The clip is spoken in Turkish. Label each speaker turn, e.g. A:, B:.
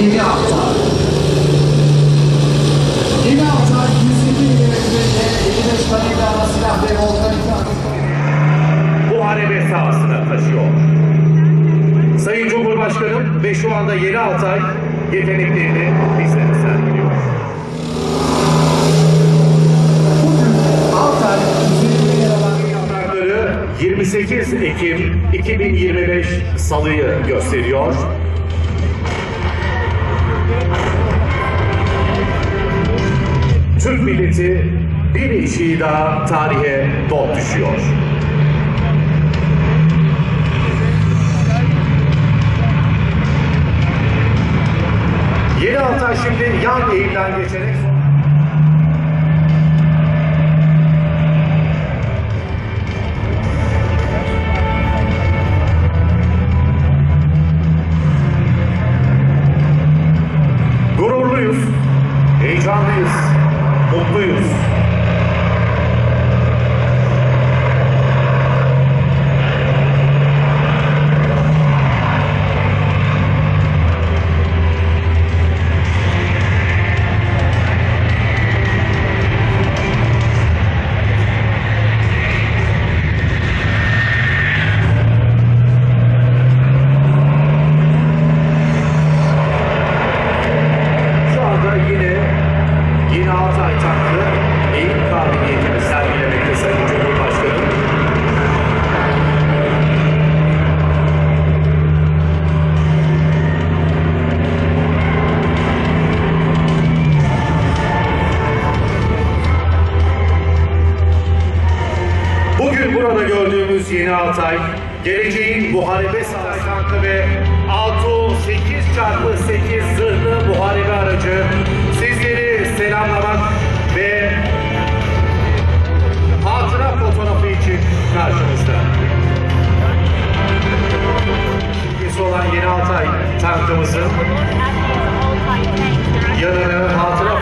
A: Yeni Altay. Yeni Altay 107 milimetre 55 kalibre silah ve volkanik atık
B: muharebe sahasına taşıyor. Sayın Cumhurbaşkanım ve şu anda Yeni Altay yeteneklerini bizlere sergiliyor.
A: Bugün Altay üzerinde yer alan
B: Yaprakları 28 Ekim 2025 Salı'yı gösteriyor. Türk milleti bir eşiği daha tarihe not düşüyor. Yeni Altay şimdi yan eğimden geçerek Gururluyuz, heyecanlıyız, mutluyuz. Şu Burada gördüğümüz yeni Altay, geleceğin muharebe savaşı ve 6 çarpı 8 zırhlı muharebe aracı sizleri selamlamak ve hatıra fotoğrafı için karşınızda. İlgisi olan Yeni Altay tankımızın yanını hatıra